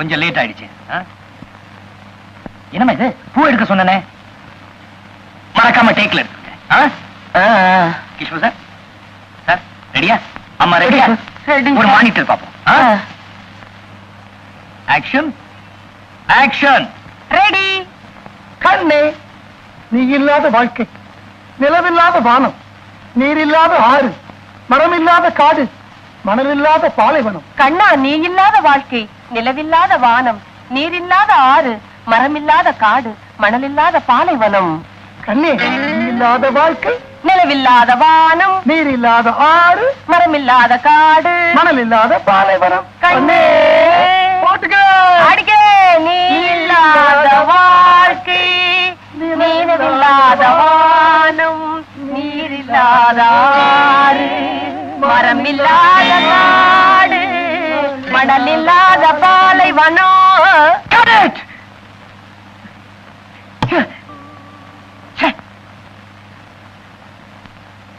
கொஞ்சம் லேட் ஆயிடுச்சு. ஆ? என்னம்மா இது? பூ எடுக்க சொன்னனே. மறக்காம டேக்ல எடுத்துங்க ஆ? கிஷ்ணு சார். சார் ரெடியா அம்மா ரெடியா. ஒரு மானிட்டர் பார்ப்போம். ஆக்ஷன் ஆக்ஷன் ரெடி கண்ணே நீ இல்லாத வாழ்க்கை. நிலவில்லாத வானம். நீரில்லாத ஆறு. மரமில்லாத காடு. மணலில்லாத பாலைவனம். கண்ணா நீ இல்லாத வாழ்க்கை. நிலவில்லாத வானம் நீரில்லாத ஆறு மரமில்லாத காடு மணலில்லாத பாலைவனம். கண்ணே இல்லாத வாழ்க்கை நிலவில்லாத வானம் நீரில்லாத ஆறு மரமில்லாத காடு மணலில்லாத பாலைவனம். கண்ணே போட்டுக்க. அடிக்க நீ இல்லாத வாழ்க்கை நீரில்லாத வானம் நீரில்லாத ஆறு மரமில்லாத காடு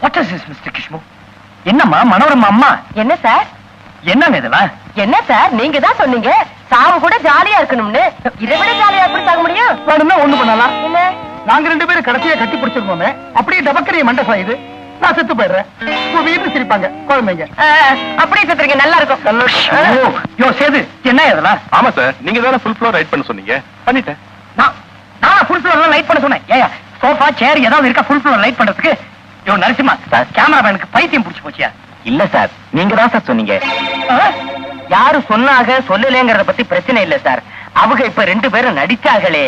What is this, Mr. கிஷ்மு என்னம்மா மனோரமா அம்மா? என்ன சார்? என்னங்க இதெல்லாம் என்ன சார்? நீங்க தான் சொன்னீங்க. சாவு கூட ஜாலியா இருக்கணும்னு. இதை விட ஜாலியா எப்படி தாங்க முடியும்? வேணும்னா ஒண்ணு பண்ணலாம். என்ன? நாங்க ரெண்டு பேரும் கடைசியா கட்டி பிடிச்சிருக்கோமே. அப்படியே டபக்கரிய மண்டை சாயுது நான் செத்து போயிடுறேன். உங்க வீட்டுல சிரிப்பாங்க குழந்தைங்க. அப்படியே சுத்துறீங்க நல்லா இருக்கும் யோ, யோ சேது என்ன இதெல்லாம்? ஆமா சார் நீங்க தானே ஃபுல் ஃப்ளோர் ரைட் பண்ண சொன்னீங்க? பண்ணிட்டேன். நான் நான் ஃபுல் ஃப்ளோர் லைட் பண்ண சொன்னேன். ஏயா சோஃபா சேர் ஏதாவது இருக்கா ஃபுல் ஃப்ளோர் லைட் பண்றதுக்கு? யோ நரசிம்மா சார் கேமராமேனுக்கு பைத்தியம் பிடிச்சு போச்சியா? இல்ல சார் நீங்க தான் சார் சொன்னீங்க. யாரு சொன்னாக சொல்லலங்கிறத பத்தி பிரச்சனை இல்ல சார் அவங்க இப்ப ரெண்டு பேரும் நடிச்சாங்களே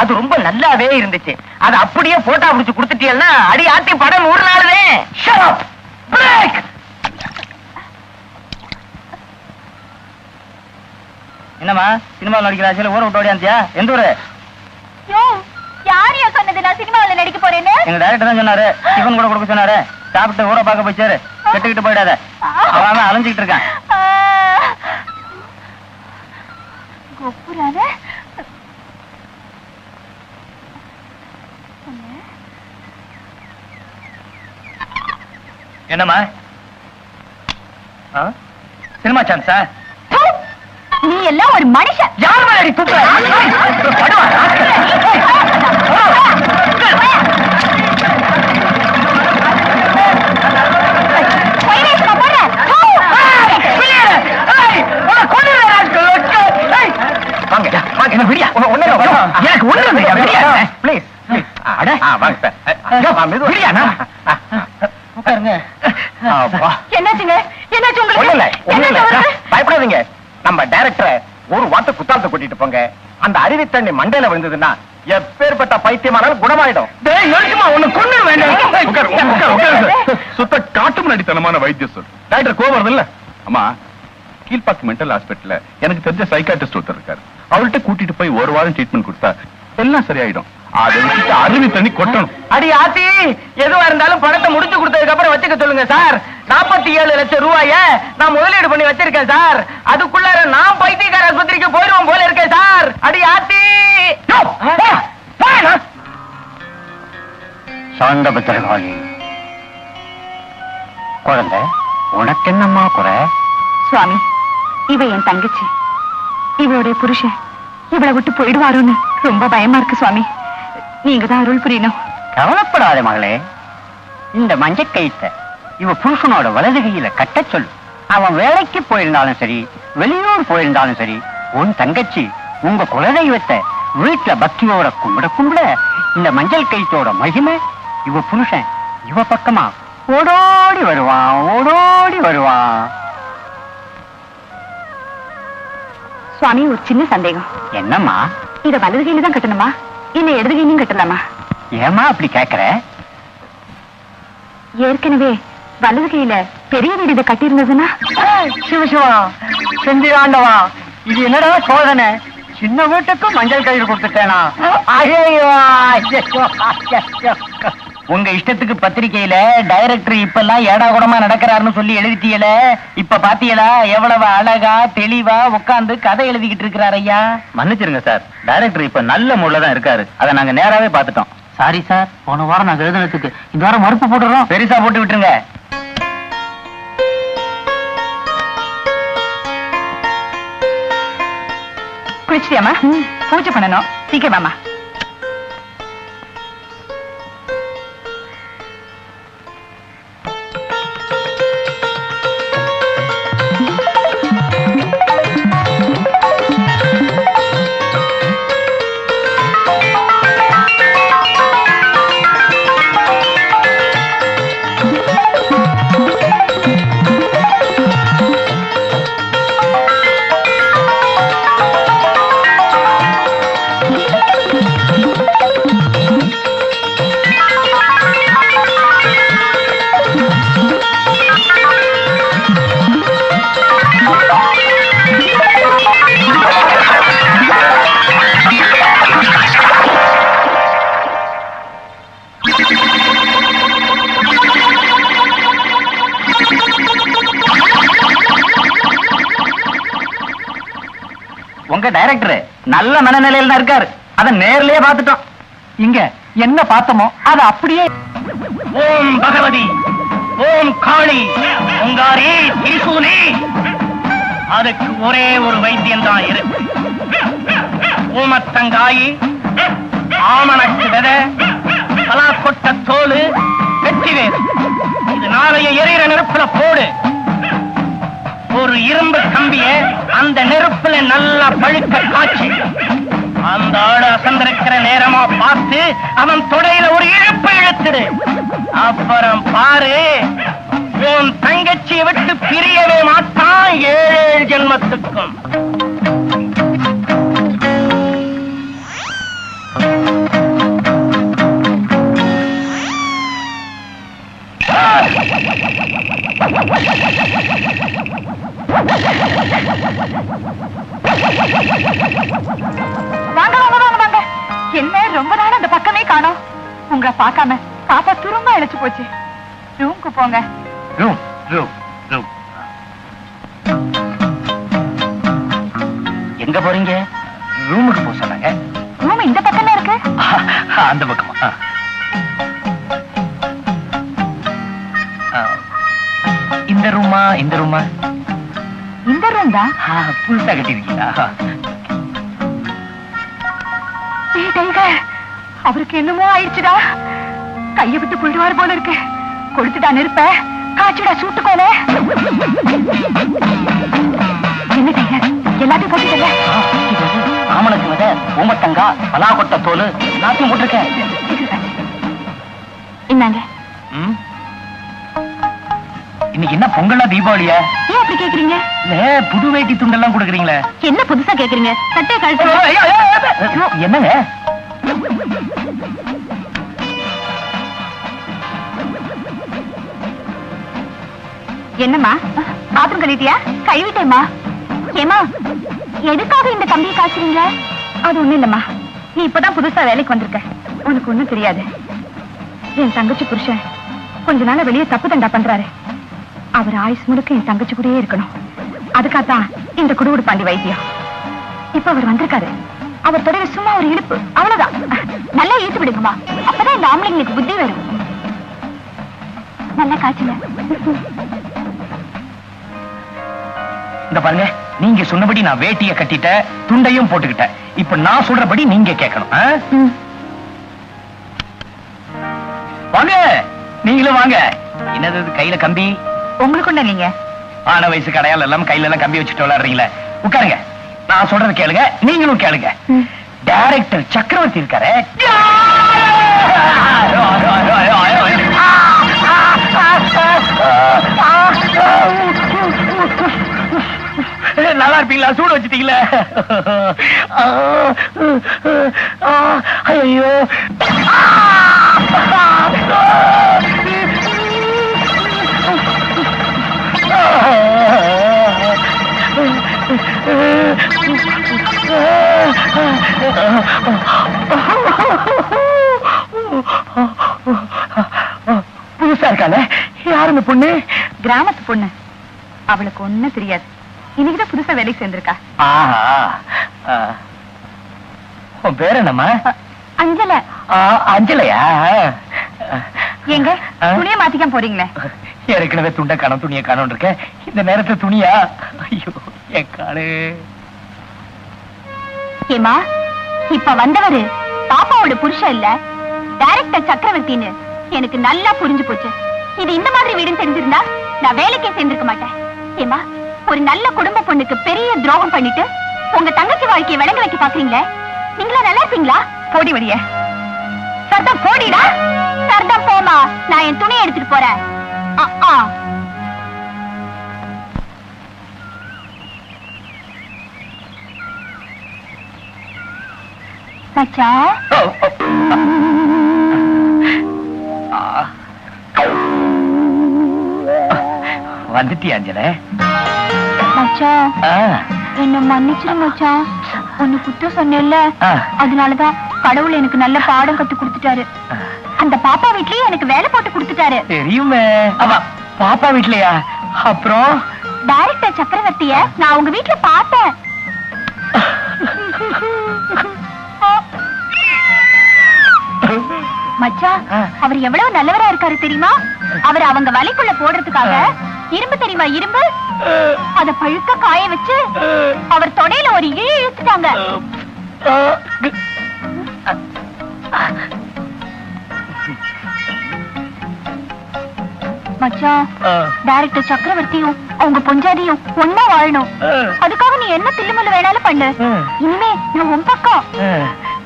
அது ரொம்ப நல்லாவே இருந்துச்சு. அது அப்படியே போட்டோ பிடிச்சு கொடுத்துட்டீங்கன்னா அடி ஆத்தி படம் நூறு நாளுதே. பிரேக் என்னம்மா சினிமாவில் நடிக்கிற ஆசையில ஊரை விட்டு ஓடியாந்தியா? எந்த ஊரு? யார் யார் சொன்னது? நான் சினிமாவில் நடிக்க போறேன்னு? எங்க டைரக்டர் தான் சொன்னாரு. டிஃபன் கூட கொடுக்க சொன்னாரு. சாப்பிட்டு ஊரை பார்க்க போய் சேரு. கெட்டுக்கிட்டு போயிடாத. அவன் அலைஞ்சிக்கிட்டு இருக்கான். கொப்புரான என்னம்மா? சினிமா சான்ஸா நீ எல்லாம் ஒரு மனுஷன் யார் அடி துப்புற? ஏய், படுவா, ராஸ்கல். வெளியேறு. ஏய், உன்னை கொன்னுடுறேன், ராஸ்கல். ஏய், வாங்க, வாங்க, என்ன விடியா? ஒண்ணு. எனக்கு ஒண்ணு இல்லையா, விடியா? அட. வாங்க சார். உட்காருங்க. என்னாச்சுங்க? என்னாச்சு உங்களுக்கு? இல்ல? பயப்படாதீங்க. நம்ம டைரக்டரை ஒரு வார்த்தை குத்தாலத்தை கூட்டிட்டு போங்க. அந்த அருவி தண்ணி மண்டையில விழுந்ததுன்னா எப்பேற்பட்ட பைத்தியமானாலும் குணமாயிடும். சுத்த காட்டு நடித்தனமான வைத்தியம் சார் டாக்டர் கோவம் இல்ல அம்மா கீழ்பாக்கு மென்டல் ஹாஸ்பிட்டல்ல எனக்கு தெரிஞ்ச சைக்காட்ரிஸ்ட் ஒருத்தர் இருக்காரு. அவர்கிட்ட கூட்டிட்டு போய் ஒரு வாரம் ட்ரீட்மெண்ட் கொடுத்தா எல்லாம் சரியாயிடும். அதை விட்டுட்டு அருவி தண்ணி கொட்டணும். அடி ஆத்தி எதுவா இருந்தாலும் பணத்தை முடிச்சு கொடுத்ததுக்கு அப்புறம் வச்சுக்க சொல்லுங்க சார். நாற்பத்தி ஏழு லட்சம் ரூபாய நான் முதலீடு பண்ணி வச்சிருக்கேன் சார். அதுக்குள்ளார நான் பைத்தியக்கார ஆஸ்பத்திரிக்கு போயிடுவோம் போல இருக்கேன் சார். அடி ஆத்தி. யோ, போடா, போடா. சாந்த பத்திரகாளி. குழந்தை உனக்கு என்னம்மா குறை? சுவாமி இவ என் தங்கச்சி. இவளுடைய புருஷன். இவளை விட்டு போயிடுவாரோன்னு ரொம்ப பயமா இருக்கு சுவாமி. நீங்க தான் அருள் புரியணும். கவலைப்படாத மகளே. இந்த மஞ்ச கயித்தை இவ புருஷனோட வலது கையில கட்டச் சொல்லு. அவன் வேலைக்கு போயிருந்தாலும் சரி வெளியூர் போயிருந்தாலும் சரி உன் தங்கச்சி உங்க குலதெய்வத்தை வீட்டுல பக்தியோட கும்பிட கும்பிட இந்த மஞ்சள் கயிற்றோட மகிமை இவ புருஷன் இவ பக்கமா ஓடோடி வருவான் ஓடோடி வருவான். சுவாமி ஒரு சின்ன சந்தேகம். என்னம்மா? இத வலது கையில தான் கட்டணுமா? இல்ல இடது கையிலும் கட்டலாமா? ஏமா அப்படி கேக்குற? ஏற்கனவே வலது கையில பெரிய வீடு இதை கட்டி இருந்ததுன்னா சிவசிவா செந்திராண்டவா இது என்னடா சோதனை? சின்ன வீட்டுக்கும் மஞ்சள் கயிறு கொடுத்துட்டேனா? ஐயோ. உங்க இஷ்டத்துக்கு பத்திரிக்கையில டைரக்டர் இப்பெல்லாம் ஏடா கூடமா நடக்கிறாருன்னு சொல்லி எழுதிட்டீல இப்ப பாத்தீங்களா? எவ்வளவு அழகா தெளிவா உட்கார்ந்து கதை எழுதிக்கிட்டு இருக்கிறார் ஐயா. மன்னிச்சிருங்க சார். டைரக்டர் இப்ப நல்ல மூட்ல தான் இருக்காரு. அதை நாங்க நேராவே பார்த்துட்டோம். சாரி சார் போன வாரம் நாங்க எழுதுனதுக்கு இந்த வாரம் மறுப்பு போட்டுறோம் பெருசா போட்டு விட்டுருங்க. குளிச்சிட்டியாமா பூஜை பண்ணணும். சீக்கிரம் உங்க டைரக்டர் நல்ல மனநிலையில தான் இருக்காரு. அத நேர்லயே பார்த்துட்டோம். இங்க என்ன பார்த்தோமோ அத அப்படியே ஓம் பகவதி ஓம் காளி உங்காரி திரிசூலி அதுக்கு ஒரே ஒரு வைத்தியம் தான் இருக்கு ஓமத்தங்காயி ஆமணக்கு விதை பலாக்கொட்ட தோல் நேரமா அவன் தொடையில ஒரு இழுப்பு இழுத்துடு. அப்புறம் பாரு உன் தங்கச்சியை விட்டு பிரியவே மாட்டான் ஏழு ஜென்மத்துக்கும். வாங்க உங்களை பார்க்காம பாப்பா துரும்ப இழைச்சு போச்சு. ரூம்க்கு போங்க. Room room room. எங்க போறீங்க? ரூமுக்கு போக சொன்னாங்க. ரூம் இந்த பக்கம்ல இருக்கு. அந்த பக்கமா. இந்த ரூமா இந்த ரூமா? இந்த ரூம் தான். புதுசா கட்டிருக்கீங்களா அவருக்கு என்னமோ ஆயிடுச்சுடா. கைய விட்டு போயிடுவார் போல இருக்கு. கொடுத்துடா நெருப்ப. காய்ச்சுடா சூட்டுக்கோல என்ன டைகர் எல்லாத்தையும் போட்டுட்டல ஆமணக்கு வித ஊமத்தங்கா பலாக்கொட்டை தோல் எல்லாத்தையும் போட்டிருக்கேன்? இன்னைக்கு என்ன பொங்கலா தீபாவளியா? ஏன் அப்படி கேக்குறீங்க? இல்ல புது வேட்டி துண்டெல்லாம் கொடுக்குறீங்களே. என்ன புதுசா கேக்குறீங்க? சட்டையை ஐயோ, என்னங்க? என்னம்மா? பாத்ரூம் கழுவிட்டியா? கழுவிட்டேம்மா. ஏமா எதுக்காக இந்த கம்பியை காய்ச்சுறீங்க? அது ஒண்ணும் இல்லம்மா. நீ இப்பதான் புதுசா வேலைக்கு வந்திருக்க. உனக்கு ஒண்ணும் தெரியாது. என் தங்கச்சி புருஷன் கொஞ்ச நாளா வெளியே தப்பு தண்டா பண்றாரு. அவர் ஆயுஸ் முழுக்க என் தங்கச்சி கூடயே இருக்கணும். அதுக்காகத்தான் இந்த குடுகுடு பாண்டி வைத்தியம். இப்ப அவர் வந்திருக்காரு. அவர் தொடர சும்மா ஒரு இழுப்பு. அவ்வளவுதான். நல்லா இழுத்து விடுங்கம்மா. அப்பதான் இந்த ஆம்பளைங்களுக்கு புத்தி வரும். நல்லா காய்ச்சல இந்த பாருங்க நீங்க சொன்னபடி நான் வேட்டிய கட்டிட்டேன் துண்டையும் போட்டுக்கிட்டேன் இப்ப நான் சொல்றபடி நீங்க கேட்கணும்? வாங்க நீங்களும் வாங்க என்னது கையில கம்பி உங்களுக்கு ஒண்ணு இல்லைங்க ஆன வயசு கடையால் எல்லாம் கையில எல்லாம் கம்பி வச்சுட்டு விளையாடுறீங்களே உட்காருங்க நான் சொல்றது கேளுங்க நீங்களும் கேளுங்க. டைரக்டர் சக்கரவர்த்தி இருக்காரு நல்லா இருப்பீங்களா? சூடு வச்சுட்டீங்களா? ஐயோ. புதுசா இருக்காளே? யாருன்னு பொண்ணு? கிராமத்து பொண்ணு. அவளுக்கு ஒண்ணு தெரியாது. இன்னைக்குதான் புதுசா வேலைக்கு சேர்ந்திருக்கா. உன் பேர் என்னம்மா? அஞ்சல. அஞ்சலையா? எங்க? துணியை மாத்திக்காம போறீங்களே? ஏற்கனவே துண்டை காணும் துணியை காணும் இருக்க இந்த நேரத்துல துணியா? ஐயோ என் காலு. ஏமா இப்ப வந்தவரு பாப்பாவோட புருஷன் இல்ல டைரக்டர் சக்கரவர்த்தின்னு எனக்கு நல்லா புரிஞ்சு போச்சு. இது இந்த மாதிரி வீடுன்னு தெரிஞ்சிருந்தா நான் வேலைக்கே சேர்ந்திருக்க மாட்டேன். ஏமா ஒரு நல்ல குடும்ப பொண்ணுக்கு பெரிய துரோகம் பண்ணிட்டு உங்க தங்கச்சி வாழ்க்கையை விளங்க வைக்க பாக்குறீங்களே? நீங்களா நல்லா இருப்பீங்களா? போடி வழிய சர்தம் போடிடா. சர்தம் போமா. நான் என் துணியை எடுத்துட்டு போறேன். வந்துட்டியாஞ்சல வந்துட்டியா மச்சான் என்ன மன்னிச்சிரு மச்சான் ஒன்னு குத்தம் சொன்னேல்ல அதனாலதான் கடவுள் எனக்கு நல்ல பாடம் கத்து கொடுத்துட்டாரு. அந்த பாப்பா வீட்லயும் எனக்கு வேலை போட்டு கொடுத்துட்டாரு. தெரியுமே. பாப்பா வீட்லயா? அப்புறம்? டைரக்டர் சக்கரவர்த்திய நான் உங்க வீட்ல பார்த்தேன். மச்சான் அவர் எவ்வளவு நல்லவரா இருக்காரு தெரியுமா? அவர் அவங்க வலைக்குள்ள போடுறதுக்காக இரும்பு தெரியுமா இரும்பு? அத பழுக்க காய வச்சு அவர் தொடையில ஒரு இழு இழுத்துட்டாங்க. மச்சான் டைரக்டர் சக்கரவர்த்தியும் அவங்க பொஞ்சாதியும் ஒன்னா வாழணும். அதுக்காக நீ என்ன தில்லுமுல்லு வேணாலும் பண்ணு. இனிமே நான் உன் பக்கம்.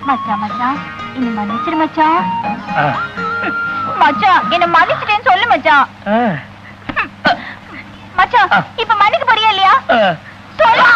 மச்சான் மச்சான் என்ன மன்னிச்சிரு மச்சான். மச்சான் என்ன மன்னிச்சிட்டேன்னு சொல்லு மச்சான். மச்சான் இப்ப மன்னிக்க போறியா இல்லையா? சொல்லு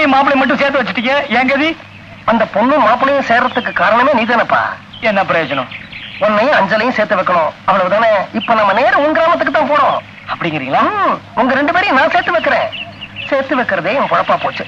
பொண்ணையும் மாப்பிளையும் மட்டும் சேர்த்து வச்சுட்டீங்க என் கதி? அந்த பொண்ணும் மாப்பிளையும் சேர்றதுக்கு காரணமே நீதானப்பா. என்ன பிரயோஜனம்? உன்னையும் அஞ்சலையும் சேர்த்து வைக்கணும். அவ்வளவுதானே? இப்ப நம்ம நேரம் உன் கிராமத்துக்கு தான் போறோம் அப்படிங்கிறீங்களா? உங்க ரெண்டு பேரையும் நான் சேர்த்து வைக்கிறேன். சேர்த்து வைக்கிறதே என் குழப்பா போச்சு.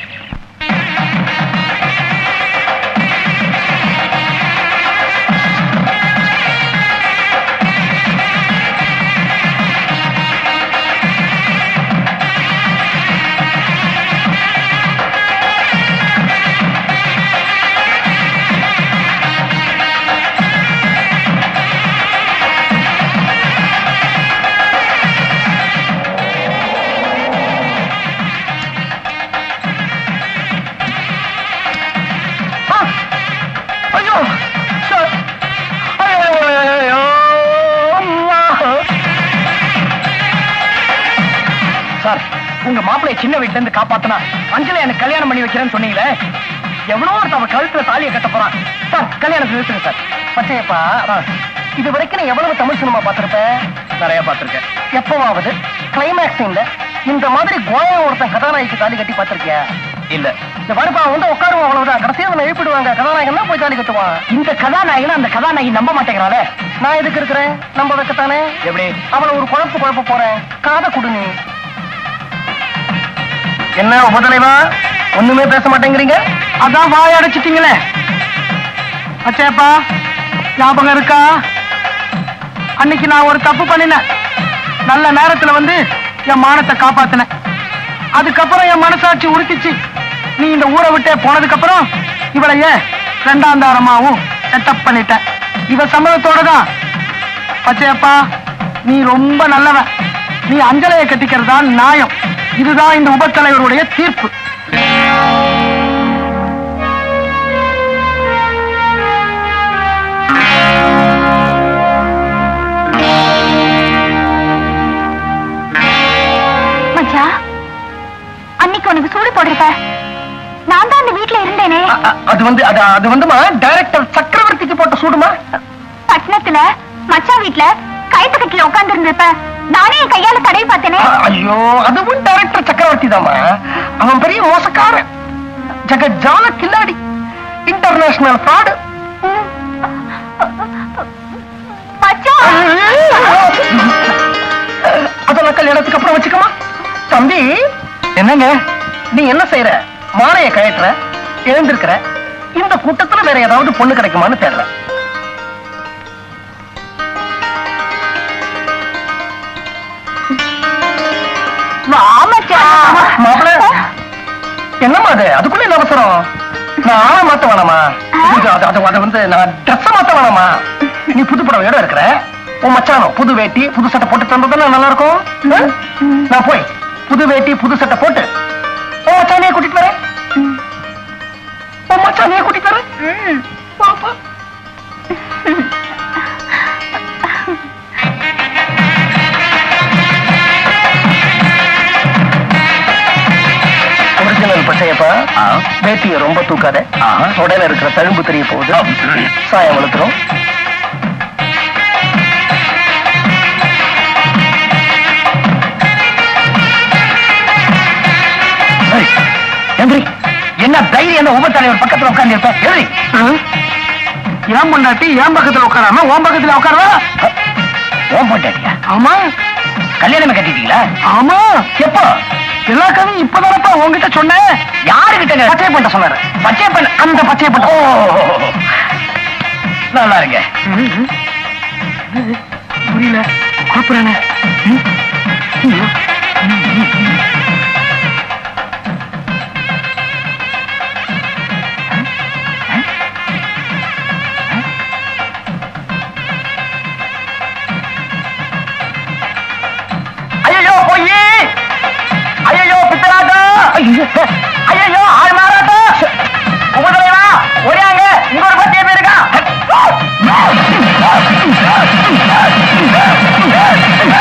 உங்க சின்ன வீட்டுல இருந்து காப்பாத்தினா அஞ்சலி எனக்கு கல்யாணம் பண்ணி வைக்கிறேன்னு சொன்னீங்களே? எவ்வளோ ஒருத்தவ கழுத்துல தாலியை கட்ட போறான். சார் கல்யாணத்தை நிறுத்துங்க சார். பச்சையப்பா இது வரைக்கும் நீ எவ்வளவு தமிழ் சினிமா பார்த்திருப்ப நிறைய பார்த்திருக்கேன். எப்பவாவது கிளைமேக்ஸ் சீன்ல இந்த மாதிரி கோயா ஒருத்தன் கதாநாயகி தாலி கட்டி பார்த்திருக்கியா? இல்ல. இந்த அவன் வந்து உட்காருவான் அவ்வளவுதான். கடைசியா அவனை எழுப்பிடுவாங்க. கதாநாயகன் தான் போய் தாலி கட்டுவான். இந்த கதாநாயகன் அந்த கதாநாயகி நம்ப மாட்டேங்கிறாளே. நான் எதுக்கு இருக்கிறேன்? நம்ப வைக்கத்தானே? எப்படி? அவளை ஒரு குழப்பு குழப்ப போறேன். காதை குடு நீ. என்ன உபதலைவா ஒண்ணுமே பேச மாட்டேங்கிறீங்க? அதான் வாய அடைச்சிட்டீங்களே. அச்சேப்பா ஞாபகம் இருக்கா? அன்னைக்கு நான் ஒரு தப்பு பண்ணினேன். நல்ல நேரத்துல வந்து என் மானத்தை காப்பாத்தினேன். அதுக்கப்புறம் என் மனசாட்சி உறுத்திச்சு. நீ இந்த ஊரை விட்டே போனதுக்கு அப்புறம் இவளைய ரெண்டாம் தாரமாவும் செட்டப் பண்ணிட்டேன் இவ சம்மதத்தோட தான் பச்சையப்பா நீ ரொம்ப நல்லவன். நீ அஞ்சலையை கட்டிக்கிறதா நியாயம். இதுதான் இந்த உபத்தலைவருடைய தீர்ப்பு. அன்னைக்கு உனக்கு சூடு போடுறத நான் தான் இந்த வீட்டுல இருந்தேனே. அது வந்து அது வந்துமா? டைரக்டர் சக்கரவர்த்திக்கு போட்ட சூடுமா? பட்டணத்துல மச்சா வீட்டுல கட்டில உட்கார்ந்து இருந்தப்ப நானே என் கையால தடவி பார்த்தேனே. ஐயோ அதுவும் டைரக்டர் சக்கரவர்த்தி தாமா அவன் பெரிய மோசக்காரன். ஜகஜால கில்லாடி. இன்டர்நேஷனல் ஃப்ராடு அதெல்லாம் கல்யாணத்துக்கு அப்புறம் வச்சுக்கமா தம்பி என்னங்க? நீ என்ன செய்யற மாலைய கயட்டுற எழுந்திருக்கிற? இந்த கூட்டத்துல வேற ஏதாவது பொண்ணு கிடைக்குமான்னு தெரியல என்னம்மா அது? அதுக்குள்ள என்ன அவசரம்? நான் ஆளை மாத்த வேணாமா? அது வந்து நான் ட்ரெஸ் மாத்த வேணாமா? நீ புது புடவையோட இருக்கிற உன் மச்சானோ புது வேட்டி புது சட்டை போட்டு தந்ததுல நல்லா இருக்கும்? நான் போய் புது வேட்டி புது சட்டை போட்டு உன் மச்சானையே கூட்டிட்டு வரேன். உன் மச்சானையே கூட்டிட்டு வரேன். பாப்பா. பச்சையப்பா வேட்டியை ரொம்ப தூக்காத. உடல இருக்கிற தழும்பு தெரிய போகுது. சாயம் வளர்த்துரும் எந்திரி. என்ன தைரியம்? என்ன உப தலைவர் பக்கத்துல உட்கார்ந்து இருப்ப எழுதி ஏன் பொண்டாட்டி ஏன் பக்கத்துல உட்காராம உன் பக்கத்துல ஓம் போட்டாட்டியா ஆமா. கல்யாணமே கட்டிட்டீங்களா? ஆமா. எப்போ? எல்லா கதையும் இப்பதானப்பா உன்கிட்ட சொன்னேன்? யாருகிட்ட பச்சை பண்ண சொன்னாரு. பச்சை பண்ண அந்த பச்சை பண்ண ஓ நல்லா இருங்க. புரியல. குழப்பறானே